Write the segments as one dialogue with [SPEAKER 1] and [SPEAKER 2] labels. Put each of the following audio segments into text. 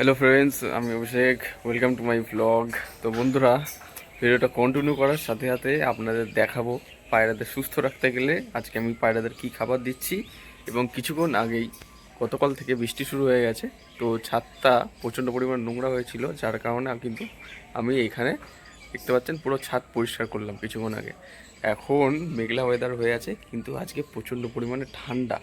[SPEAKER 1] Hello friends আমি Abhishek welcome to my blog তো বন্ধুরা ভিডিওটা কন্টিনিউ করার সাথে সাথে আপনাদের দেখাবো পায়রাদের সুস্থ রাখতে গেলে আজকে আমি পায়রাদের কি খাবার দিচ্ছি এবং কিছুক্ষণ আগেই গতকাল থেকে বৃষ্টি শুরু হয়ে গেছে। তো ছাদটা প্রচণ্ড পরিমাণ নোংরা হয়েছিল, যার কারণে কিন্তু আমি এখানে দেখতে পাচ্ছেন পুরো ছাদ পরিষ্কার করলাম কিছুক্ষণ আগে। এখন মেঘলা ওয়েদার হয়ে আছে, কিন্তু আজকে প্রচণ্ড পরিমাণে ঠান্ডা।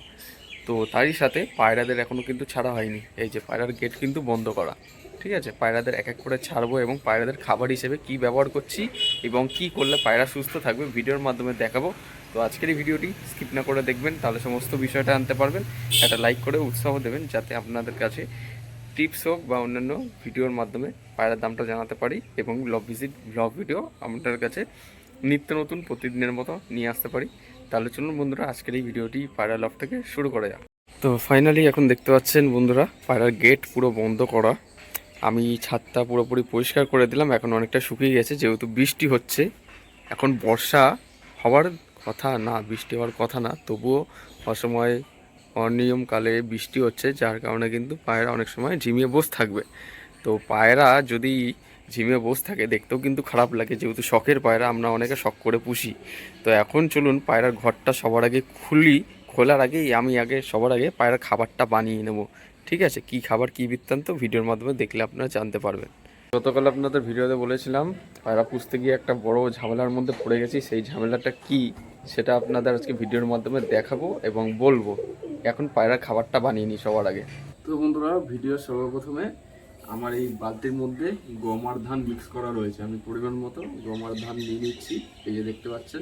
[SPEAKER 1] তো তারই সাথে পায়রাদের এখনও কিন্তু ছাড়া হয়নি। এই যে পায়রার গেট কিন্তু বন্ধ করা। ঠিক আছে? পায়রাদের এক এক করে ছাড়বো এবং পায়রাদের খাবার হিসেবে কি ব্যবহার করছি এবং কি করলে পায়রা সুস্থ থাকবে ভিডিওর মাধ্যমে দেখাবো। তো আজকের এই ভিডিওটি স্কিপ না করে দেখবেন, তাহলে সমস্ত বিষয়টা আনতে পারবেন। একটা লাইক করে উৎসাহ দেবেন যাতে আপনাদের কাছে টিপস হোক বা অন্যান্য ভিডিওর মাধ্যমে পায়রার দামটা জানাতে পারি এবং ব্লগ ভিজিট ব্লগ ভিডিও আপনাদের কাছে নিত্য নতুন প্রতিদিনের মতো নিয়ে আসতে পারি। তাহলে চলুন বন্ধুরা, আজকের এই ভিডিওটি পায়রা লফ থেকে শুরু করা যাক। তো ফাইনালি এখন দেখতে পাচ্ছেন বন্ধুরা পায়রার গেট পুরো বন্ধ করা। আমি ছাদটা পুরোপুরি পরিষ্কার করে দিলাম, এখন অনেকটা শুকিয়ে গেছে, যেহেতু বৃষ্টি হচ্ছে। এখন বর্ষা হওয়ার কথা না, বৃষ্টি হওয়ার কথা না, তবুও অসময় অনিয়মকালে বৃষ্টি হচ্ছে, যার কারণে কিন্তু পায়রা অনেক সময় ঝিমিয়ে বসে থাকবে। তো পায়রা যদি ঝিমিয়ে বসে থাকে দেখতেও কিন্তু খারাপ লাগে। যেহেতু শখের পায়রা আমরা অনেকে শখ করে পুষি। তো এখন চলুন পায়রার ঘরটা সবার আগে খুলি। খোলার আগেই আমি আগে সবার আগে পায়রার খাবারটা বানিয়ে নেব। ঠিক আছে? কি খাবার কি বৃত্তান্ত? ভিডিওর মাধ্যমে দেখলে আপনারা জানতে পারবেন। গতকাল আপনাদের ভিডিওতে বলেছিলাম পায়রা পুষতে গিয়ে একটা বড় ঝামেলার মধ্যে পড়ে গেছি। সেই ঝামেলাটা কি সেটা আপনাদের আজকে ভিডিওর মাধ্যমে দেখাবো এবং বলব। এখন পায়রার খাবারটা বানিয়ে নিই সবার আগে। তো বন্ধুরা ভিডিও সর্বপ্রথমে আমার এই বালতির মধ্যে গম আর ধান মিক্স করা রয়েছে। আমি পরিমাণ মতো গম আর ধান নিয়ে নিচ্ছি। এই যে দেখতে পাচ্ছেন,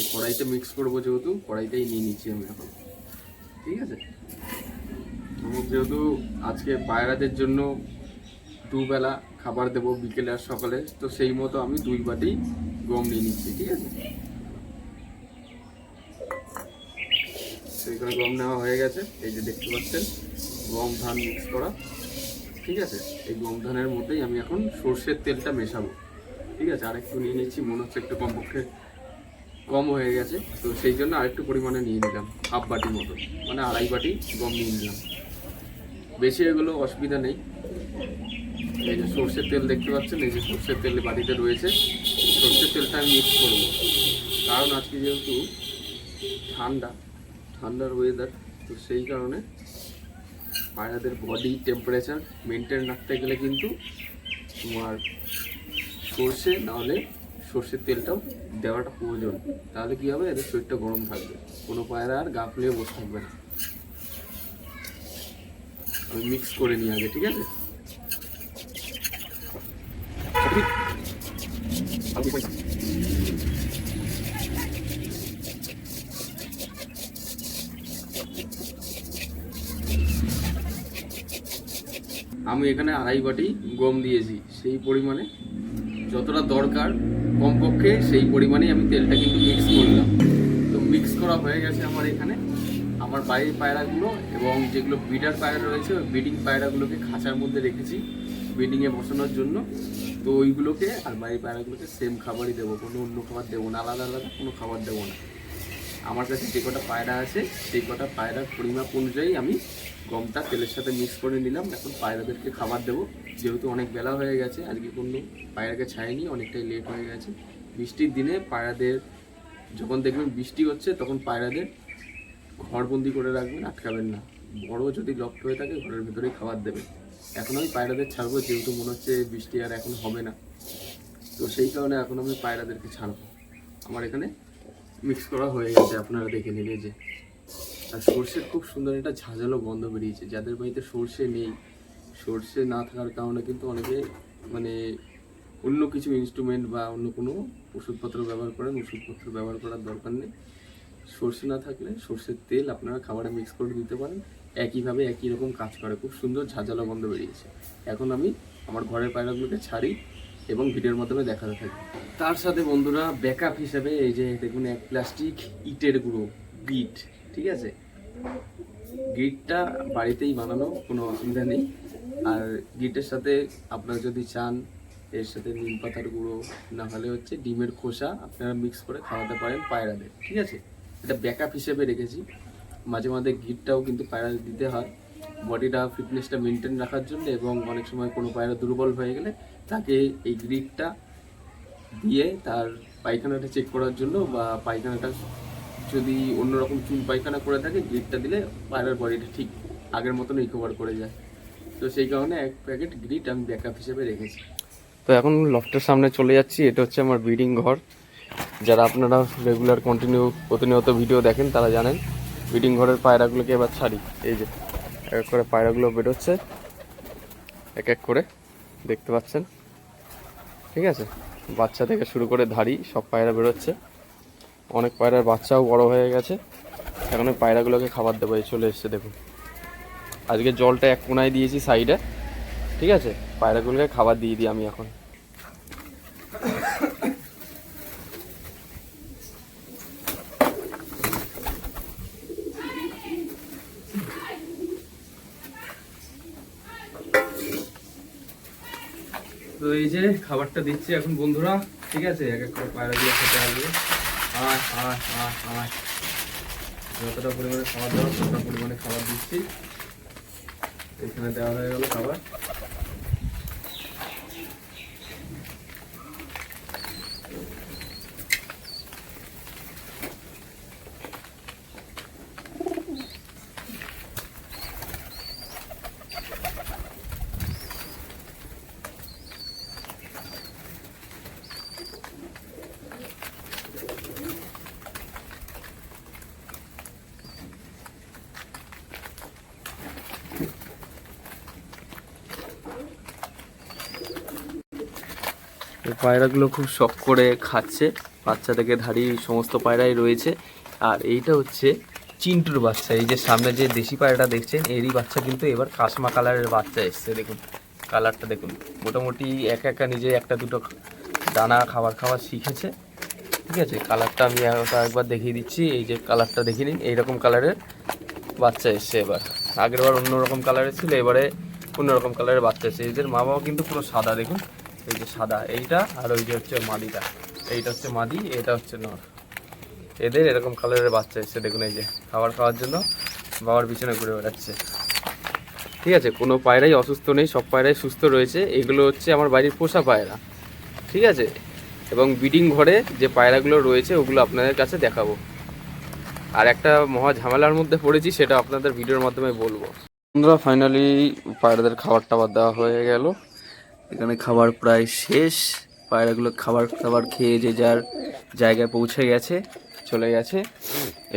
[SPEAKER 1] এই কড়াইতে মিক্স করব যেহেতু কড়াইটাই নিয়ে নিচ্ছি আমি এখন। ঠিক আছে? এবং যেহেতু আজকে পায়রাদের জন্য দুবেলা খাবার দেবো বিকেলে আর সকালে, তো সেই মতো আমি দুই বাটি গম নিয়ে নিচ্ছি, ঠিক আছে? সেইখানে গম নেওয়া হয়ে গেছে। এই যে দেখতে পাচ্ছেন, গম ধান মিক্স করা। ঠিক আছে? এই গম ধানের মধ্যেই আমি এখন সর্ষের তেলটা মেশাবো। ঠিক আছে? আর একটু নিয়ে নিচ্ছি, মনে হচ্ছে একটু কমপক্ষে কম হয়ে গেছে। তো সেই জন্য আরেকটু পরিমাণে নিয়ে নিলাম, হাফ বাটি মতো মানে আড়াই বাটি গম নিয়ে নিলাম। বেশি এগুলো অসুবিধা নেই। এই যে সর্ষের তেল দেখতে পাচ্ছেন? এই যে সর্ষের তেল বাড়িতে রয়েছে। সর্ষের তেলটা আমি মিক্স করব। কারণ আজকে যেহেতু ঠান্ডা, ঠান্ডার ওয়েদার তো সেই কারণে পায়রাদের বডি টেম্পারেচার মেনটেন রাখতে গেলে কিন্তু তোমার সর্ষে, নাহলে সর্ষের তেলটাও দেওয়াটা প্রয়োজন। তাহলে কী হবে? এদের শরীরটা গরম থাকবে। কোনো পায়রা আর গা ফুলিয়ে বসে থাকবে না। আমি মিক্স করে নিই আগে, ঠিক আছে? আমি এখানে আড়াই বাটি গম দিয়েছি, সেই পরিমাণে যতটা দরকার কমপক্ষে সেই পরিমাণেই আমি তেলটা কিন্তু মিক্স করলাম। তো মিক্স করা হয়ে গেছে আমার এখানে। আমার বাইরের পায়রাগুলো এবং যেগুলো বিডার পায়রা রয়েছে, ওই বিডিং পায়রাগুলোকে খাঁচার মধ্যে রেখেছি বিডিংয়ে বসানোর জন্য। তো ওইগুলোকে আর বাইরের পায়রাগুলোকে সেম খাবারই দেবো, কোনো অন্য খাবার দেবো না, আলাদা আলাদা কোনো খাবার দেবো না। আমার কাছে যে কটা পায়রা আছে, সেই কটা পায়রার পরিমাপ অনুযায়ী আমি গমটা, তেলের সাথে মিক্স করে নিলাম। এখন পায়রাদেরকে খাবার দেবো। যেহেতু অনেক বেলা হয়ে গেছে, আজকে কোনো পায়রাকে ছায়নি অনেকটাই লেট হয়ে গেছে। বৃষ্টির দিনে পায়রাদের, যখন দেখবেন বৃষ্টি হচ্ছে, তখন পায়রাদের ঘরবন্দি করে রাখবেন, আটকাবেন না। বড় যদি লক্ষ্য হয়ে থাকে, ঘরের ভিতরেই খাবার দেবেন। এখন আমি পায়রাদের ছাড়বো, যেহেতু মনে হচ্ছে বৃষ্টি আর এখন হবে না। তো সেই কারণে এখন আমি পায়রাদেরকে ছাড়বো। আমার এখানে মিক্স করা হয়ে গেছে, আপনারা দেখে নিলে যে। আর সর্ষের খুব সুন্দর একটা ঝাঁঝালো গন্ধ বেরিয়েছে। যাদের বাড়িতে সর্ষে নেই, সর্ষে না থাকার কারণে কিন্তু অনেকে মানে অন্য কিছু ইনস্ট্রুমেন্ট বা অন্য কোনো ওষুধপত্র ব্যবহার করেন, ওষুধপত্র ব্যবহার করার দরকার নেই। সর্ষে না থাকলে সর্ষের তেল আপনারা খাবারে মিক্স করে দিতে পারেন। একইভাবে একই রকম কাজ করে। খুব সুন্দর ঝাঁঝালো গন্ধ বেরিয়েছে। এখন আমি আমার ঘরের পায়রাগুলোকে ছাড়ি এবং ভিডিওর মাধ্যমে দেখাতে থাকি। তার সাথে বন্ধুরা ব্যাকআপ হিসেবে এই যে দেখুন, এক প্লাস্টিক ইটের গুঁড়ো বিট ঠিক আছে? গিটটা বাড়িতেই বানানো, কোনো অসুবিধা নেই। আর গিটের সাথে আপনারা যদি চান, এর সাথে নিম পাতার গুঁড়ো, না হলে হচ্ছে ডিমের খোসা আপনারা মিক্স করে খাওয়াতে পারেন পায়রাদের, ঠিক আছে? এটা ব্যাকআপ হিসেবে রেখেছি। মাঝে মাঝে গিটটাও কিন্তু পায়রা দিতে হয়। বডিটা ফিটনেসটা মেনটেন রাখার জন্য এবং অনেক সময় কোনো পায়রা দুর্বল হয়ে গেলে তাকে এই গ্রিপটা দিয়ে তার পায়খানাটা চেক করার জন্য বা পায়খানাটা যদি অন্যরকম চুন পায়খানা করে থাকে গ্রিপটা দিলে পায়রার বডিটা ঠিক আগের মতন রিকভার করে যায়। তো সেই কারণে এক প্যাকেট গ্রিট আমি ব্যাকআপ হিসেবে রেখেছি। তো এখন লফটের সামনে চলে যাচ্ছি। এটা হচ্ছে আমার ব্রিডিং ঘর। যারা আপনারা রেগুলার কন্টিনিউ প্রতিনিয়ত ভিডিও দেখেন, তারা জানেন ব্রিডিং ঘরের পায়রাগুলোকে এবার ছাড়ি। এই যে, এক এক করে পায়রাগুলো বেরোচ্ছে। এক এক করে দেখতে পাচ্ছেন। ঠিক আছে? বাচ্চা থেকে শুরু করে ধাড়ি, সব পায়রা বেরোচ্ছে। অনেক পায়রার বাচ্চাও বড় হয়ে গেছে। এখন ওই পায়রাগুলোকে খাবার দেবো, এই চলে এসছে, দেখুন। আজকে জলটা এক কোনায় দিয়েছি সাইডে, ঠিক আছে? পায়রাগুলোকে খাবার দিয়ে দিই আমি এখন। তো এই যে খাবারটা দিচ্ছি এখন বন্ধুরা, ঠিক আছে? এক এক করে পায়রা দিয়ে খেতে আসবে আয় আয় আয় আয়। যতটা পরিমাণে খাবার দেওয়া, ততটা পরিমাণে খাবার দিচ্ছি। এখানে দেওয়া হয়ে গেল খাবার। পায়রাগুলো খুব শখ করে খাচ্ছে। বাচ্চা থেকে ধাড়ি সমস্ত পায়রাই রয়েছে। আর এইটা হচ্ছে চিন্টুর বাচ্চা। এই যে সামনে যে দেশি পায়রাটা দেখছেন, এরই বাচ্চা কিন্তু এবার কাশমা কালারের বাচ্চা এসছে। দেখুন, কালারটা দেখুন। মোটামুটি একা একা নিজে একটা দুটো দানা খাবার খাওয়া শিখেছে। ঠিক আছে, কালারটা আমি একবার দেখিয়ে দিচ্ছি। এই যে কালারটা দেখিয়ে নিন, এইরকম কালারের বাচ্চা এসছে এবার। আগের বার অন্যরকম কালারের ছিল, এবারে অন্যরকম কালারের বাচ্চা এসছে। এদের মা বাবা কিন্তু পুরো সাদা, দেখুন। এই যে সাদা এইটা আর ওই যে হচ্ছে মাদিটা। এইটা হচ্ছে মাদি, এটা হচ্ছে নর। এদের এরকম কালারের বাচ্চা এসছে, দেখুন এই যে, খাবার খাওয়ার জন্য বাবার পিছনে ঘুরে বেড়াচ্ছে। ঠিক আছে, কোনো পায়রাই অসুস্থ নেই, সব পায়রাই সুস্থ রয়েছে। এগুলো হচ্ছে আমার বাড়ির পোষা পায়রা। ঠিক আছে? এবং বিডিং ঘরে যে পায়রাগুলো রয়েছে, ওগুলো আপনাদের কাছে দেখাবো। আর একটা মহা ঝামেলার মধ্যে পড়েছি, সেটা আপনাদের ভিডিওর মাধ্যমে বলব। বন্ধুরা ফাইনালি পায়রাদের খাবার টাবার দেওয়া হয়ে গেল। এখানে খাবার প্রায় শেষ। পায়রাগুলো খাবার খাবার খেয়ে যে যার জায়গায় পৌঁছে গেছে, চলে গেছে।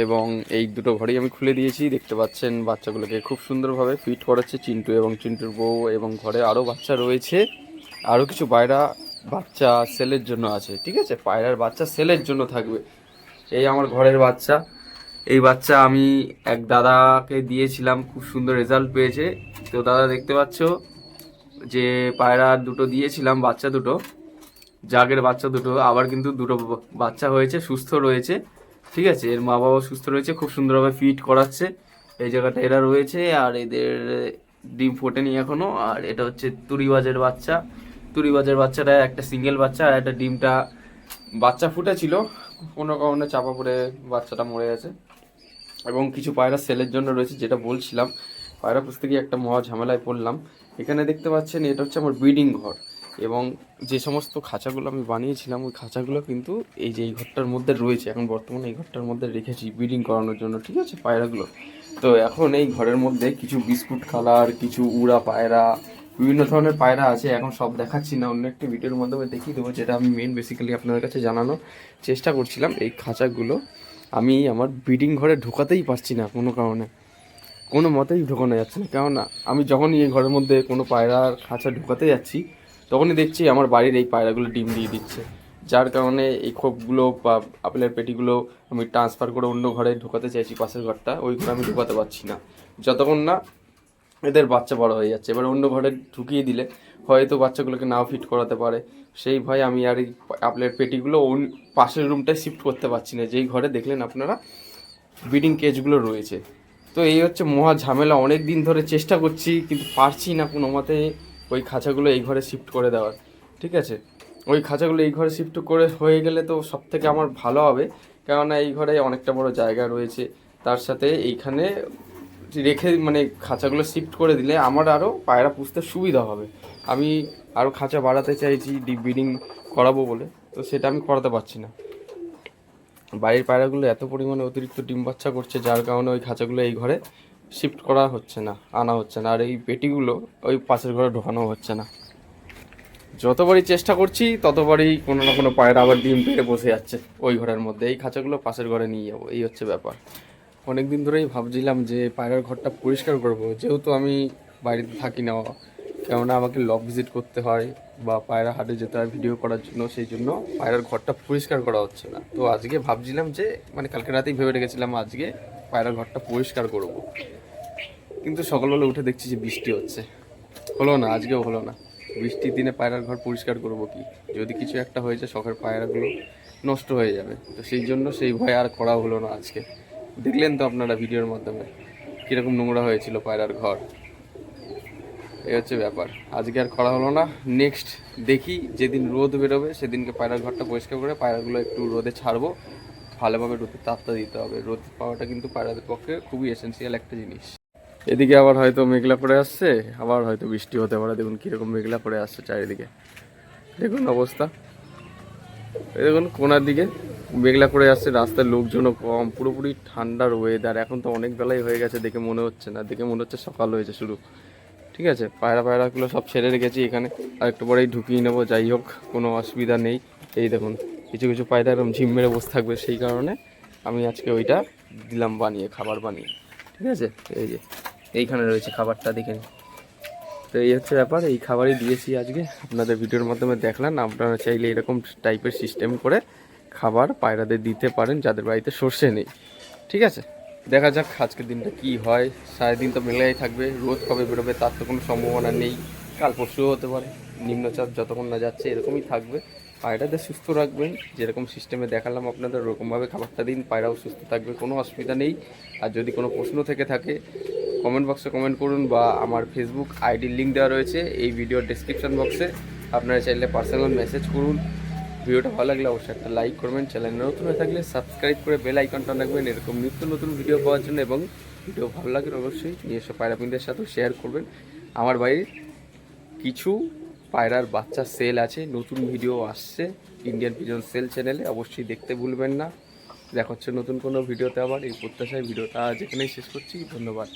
[SPEAKER 1] এবং এই দুটো ঘরেই আমি খুলে দিয়েছি, দেখতে পাচ্ছেন বাচ্চাগুলোকে খুব সুন্দরভাবে ফিট করাচ্ছে চিন্টু এবং চিন্টুর বউ এবং ঘরে আরও বাচ্চা রয়েছে। আরও কিছু পায়রা বাচ্চা সেলের জন্য আছে, ঠিক আছে? পায়রার বাচ্চা সেলের জন্য থাকবে। এই আমার ঘরের বাচ্চা। এই বাচ্চা আমি এক দাদাকে দিয়েছিলাম, খুব সুন্দর রেজাল্ট পেয়েছে। তো দাদা দেখতে পাচ্ছ? যে পায়রা দুটো দিয়েছিলাম, বাচ্চা দুটো, জাগের বাচ্চা দুটো, আবার কিন্তু দুটো বাচ্চা হয়েছে, সুস্থ রয়েছে, ঠিক আছে? এর মা বাবা সুস্থ রয়েছে, খুব সুন্দরভাবে ফিট করাচ্ছে। এই জায়গাটা এরা রয়েছে, আর এদের ডিম ফোটেনি এখনও, আর এটা হচ্ছে তুরিবাজের বাচ্চা। তুরিবাজের বাচ্চাটা একটা সিঙ্গেল বাচ্চা, আর একটা ডিমটা বাচ্চা ফুটেছিল, কোনো কারণে চাপা পড়ে বাচ্চাটা মরে গেছে। এবং কিছু পায়রা সেলের জন্য রয়েছে, যেটা বলছিলাম পায়রা পুষতে গিয়ে একটা মহা ঝামেলায় পড়লাম। এখানে দেখতে পাচ্ছেন এটা হচ্ছে আমার ব্রিডিং ঘর এবং যে সমস্ত খাঁচাগুলো আমি বানিয়েছিলাম, ওই খাঁচাগুলো কিন্তু এই যে এই ঘরটার মধ্যে রয়েছে, এখন বর্তমানে এই ঘরটার মধ্যে রেখেছি ব্রিডিং করানোর জন্য, ঠিক আছে, পায়রাগুলো। তো এখন এই ঘরের মধ্যে কিছু বিস্কুট কালার কিছু উড়া পায়রা, বিভিন্ন ধরনের পায়রা আছে, এখন সব দেখাচ্ছি না, অন্য একটি ভিডিওর মাধ্যমে দেখিয়ে দেবো, যেটা আমি মেন বেসিক্যালি আপনাদের কাছে জানানোর চেষ্টা করছিলাম, এই খাঁচাগুলো। আমি আমার ব্রিডিং ঘরে ঢোকাতেই পারছি না কোনো কারণে। কোনো মতেই ঢোকানো যাচ্ছে না। কেননা আমি যখনই এই ঘরের মধ্যে কোনো পায়রার খাঁচা ঢোকাতে যাচ্ছি, তখনই দেখছি আমার বাড়ির এই পায়রাগুলো ডিম দিয়ে দিচ্ছে। যার কারণে এই খোপগুলো বা আপেলের পেটিগুলো আমি ট্রান্সফার করে অন্য ঘরে ঢোকাতে চাইছি, পাশের ঘরটা। ওই ঘরে আমি ঢোকাতে পারছি না। যতক্ষণ না এদের বাচ্চা বড় হয়ে যাচ্ছে। এবার অন্য ঘরে ঢুকিয়ে দিলে হয়তো বাচ্চাগুলোকে নাও ফিট করাতে পারে। সেই ভয়ে আমি আর এই আপেলের পেটিগুলো পাশের রুমটায় শিফট করতে পারছি না। যেই ঘরে দেখলেন আপনারা ব্রিডিং কেজগুলো রয়েছে। তো এই হচ্ছে মহা ঝামেলা। অনেক দিন ধরে চেষ্টা করছি, কিন্তু পারছি না কোনো মতে ওই খাঁচাগুলো এই ঘরে শিফট করে দেওয়ার। ঠিক আছে? ওই খাঁচাগুলো এই ঘরে শিফট করে হয়ে গেলে তো সব থেকে আমার ভালো হবে। কেননা এই ঘরে অনেকটা বড় জায়গা রয়েছে। তার সাথে এইখানে রেখে মানে খাঁচাগুলো শিফট করে দিলে আমার আরও পায়রা পুষতে সুবিধা হবে। আমি আরও খাঁচা বাড়াতে চাইছি ডিপ ব্রিডিং করাবো বলে। তো সেটা আমি করাতে পারছি না। বাইরের পায়রাগুলো এত পরিমাণে অতিরিক্ত ডিম বাচ্চা করছে, যার কারণে ওই খাঁচাগুলো এই ঘরে শিফট করা হচ্ছে না, আনা হচ্ছে না। আর এই পেটিগুলো ওই পাশের ঘরে ঢোকানো হচ্ছে না। যতবারই চেষ্টা করছি, ততবারই কোনো না কোনো পায়রা আবার ডিম পেড়ে বসে যাচ্ছে ওই ঘরের মধ্যে। এই খাঁচাগুলো পাশের ঘরে নিয়ে যাব, এই হচ্ছে ব্যাপার। অনেক দিন ধরেই ভাবছিলাম যে পায়রার ঘরটা পরিষ্কার করব। যেহেতু আমি বাড়িতে থাকি না কেননা আমাকে লক ভিজিট করতে হয় বা পায়রা হাটে যেতে হয় ভিডিও করার জন্য, সেই জন্য পায়রার ঘরটা পরিষ্কার করা হচ্ছে না। তো আজকে ভাবছিলাম যে মানে কালকে রাতেই ভেবে রেখেছিলাম আজকে পায়রার ঘরটা পরিষ্কার করব। কিন্তু সকালবেলা উঠে দেখছি যে বৃষ্টি হচ্ছে। হলো না, আজকেও হলো না। বৃষ্টির দিনে পায়রার ঘর পরিষ্কার করব কি? যদি কিছু একটা হয়েছে শখের পায়রাগুলো নষ্ট হয়ে যাবে। তো সেই জন্য সেই ভয় আর করা হলো না আজকে। দেখলেন তো আপনারা ভিডিওর মাধ্যমে কীরকম নোংরা হয়েছিল পায়রার ঘর। এই হচ্ছে ব্যাপার। আজকে আর খরা হলো না। নেক্সট দেখি যেদিন রোদ বেরোবে, সেদিনকে পায়রার ঘরটা পরিষ্কার করে পায়রাগুলো একটু রোদে ছাড়বো। ভালোভাবে রোদের তাপটা দিতে হবে। রোদ পাওয়াটা কিন্তু পায়রাদের পক্ষে খুবই এসেন্সিয়াল একটা জিনিস। এদিকে আবার হয়তো মেঘলা পড়ে আসছে, আবার হয়তো বৃষ্টি হতে পারে। দেখুন কীরকম মেঘলা পড়ে আসছে চারিদিকে। দেখুন অবস্থা। দেখুন কোনার দিকে মেঘলা করে আসছে। রাস্তায় লোকজনও কম। পুরোপুরি ঠান্ডার ওয়েদার এখন তো অনেক বেলায় হয়ে গেছে দেখে মনে হচ্ছে না। দেখে মনে হচ্ছে সকাল হয়েছে শুরু। ঠিক আছে, পায়রা পায়রাগুলো সব ছেড়ে রেখেছি এখানে। আর একটু পরেই ঢুকিয়ে নেব, যাই হোক, কোনো অসুবিধা নেই। এই দেখুন, কিছু কিছু পায়রা এরকম ঝিম মেরে বসে থাকবে, সেই কারণে আমি আজকে ওইটা দিলাম বানিয়ে, খাবার বানিয়ে। ঠিক আছে? এই যে, এইখানে রয়েছে খাবারটা দেখে। তো এই হচ্ছে ব্যাপার, এই খাবারই দিয়েছি আজকে। আপনাদের ভিডিওর মাধ্যমে দেখলেন আপনারা চাইলে এরকম টাইপের সিস্টেম করে খাবার পায়রাদের দিতে পারেন, যাদের বাড়িতে সর্ষে নেই। ঠিক আছে? দেখা যাক আজকের দিনটা কি হয়। সারাদিন তো মেলাই থাকবে, রোদ কবে বেরোবে তার তো কোনো সম্ভাবনা নেই। কাল পরশুও হতে পারে, নিম্নচাপ যতক্ষণ না যাচ্ছে এরকমই থাকবে। পায়রাদের সুস্থ রাখবেন, যেরকম সিস্টেমে দেখালাম আপনাদের, ওরকমভাবে খাবারটা দিন, পায়রাও সুস্থ থাকবে, কোনো অসুবিধা নেই। আর যদি কোনো প্রশ্ন থেকে থাকে কমেন্ট বক্সে কমেন্ট করুন বা আমার ফেসবুক আইডির লিঙ্ক দেওয়া রয়েছে, এই ভিডিওর ডেসক্রিপশন বক্সে আপনারা চাইলে পার্সোনাল মেসেজ করুন। ভিডিওটা ভালো লাগলে অবশ্যই একটা লাইক করবেন চ্যানেল নতুন হয়ে থাকলে সাবস্ক্রাইব করে বেল আইকনটা রাখবেন, এরকম নিত্য নতুন ভিডিও পাওয়ার জন্য এবং ভিডিও ভালো লাগলে অবশ্যই নিজস্ব পায়রাপিনদের সাথেও শেয়ার করবেন। আমার বাড়ির কিছু পায়রার বাচ্চা সেল আছে, নতুন ভিডিও আসছে ইন্ডিয়ান পিজন সেল চ্যানেলে অবশ্যই দেখতে ভুলবেন না। দেখা হচ্ছে নতুন কোনো ভিডিওতে আবার, এই প্রত্যাশায় ভিডিওটা যেখানেই শেষ করছি, ধন্যবাদ।